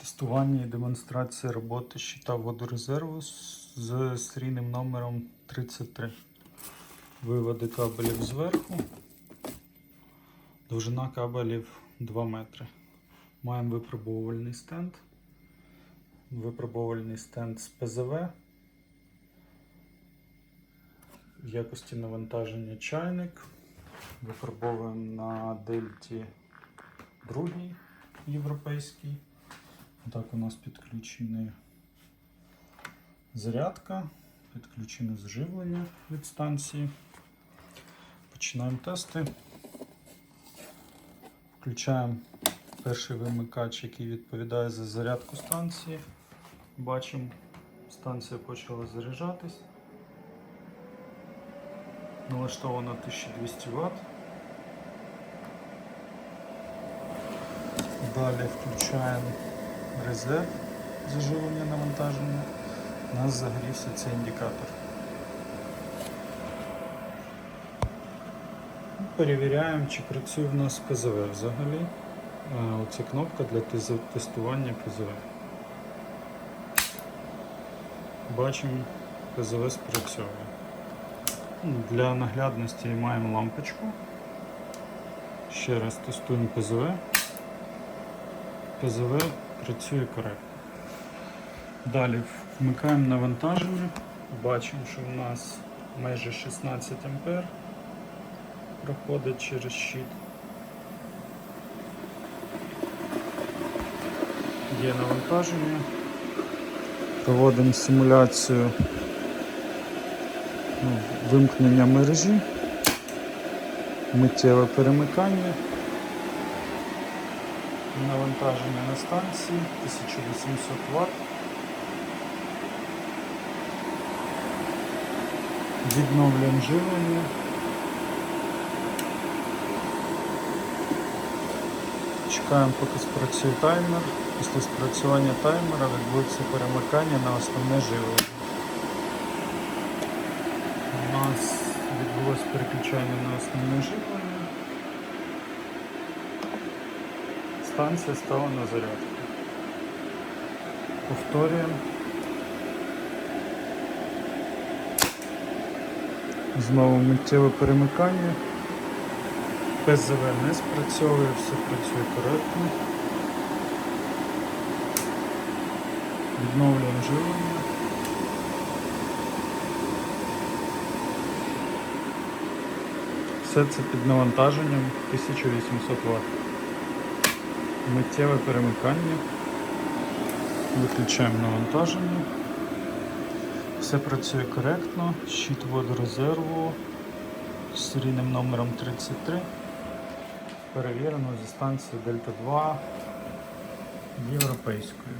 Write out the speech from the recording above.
Тестування і демонстрація роботи щита водорезерву з- серійним номером 33. Виводи кабелів зверху. Довжина кабелів 2 метри. Маємо випробовувальний стенд. Випробовувальний стенд з ПЗВ. В якості навантаження чайник. Випробовуємо на дельті другий європейський. Так у нас підключена зарядка, підключене зживлення від станції. Починаємо тести. Включаємо перший вимикач, який відповідає за зарядку станції. Бачимо, станція почала заряджатись. Налаштовано 1200 Вт. Далі включаємо резерв заживлення навантаження. У нас загорівся цей індикатор. Перевіряємо, чи працює в нас ПЗВ взагалі. А, Оце кнопка для тестування ПЗВ. Бачимо, ПЗВ спрацьовує. Ну, Для наглядності маємо лампочку. Ще раз тестуємо ПЗВ. ПЗВ працює коректно. Далі вмикаємо навантаження. Бачимо, що в нас майже 16 А проходить через щит. Є навантаження. Проводимо симуляцію ну, вимкнення мережі, миттєве перемикання. Навантаження на станції 1800 Вт. Відновлюємо живлення. Чекаємо, поки спрацює таймер. Після спрацювання таймера відбудеться перемикання на основне живлення. У нас відбулося переключання на основне живлення. Станція стала на зарядку. Повторюємо. Знову миттєве перемикання. ПЗВ не спрацьовує, все працює коректно. Відновлюємо живлення. Все це під навантаженням 1800 Вт. Миттєве перемикання. Виключаємо навантаження. Все працює коректно. Щит водорезерву з серійним номером 33. Перевірено зі станції Дельта 2 європейською.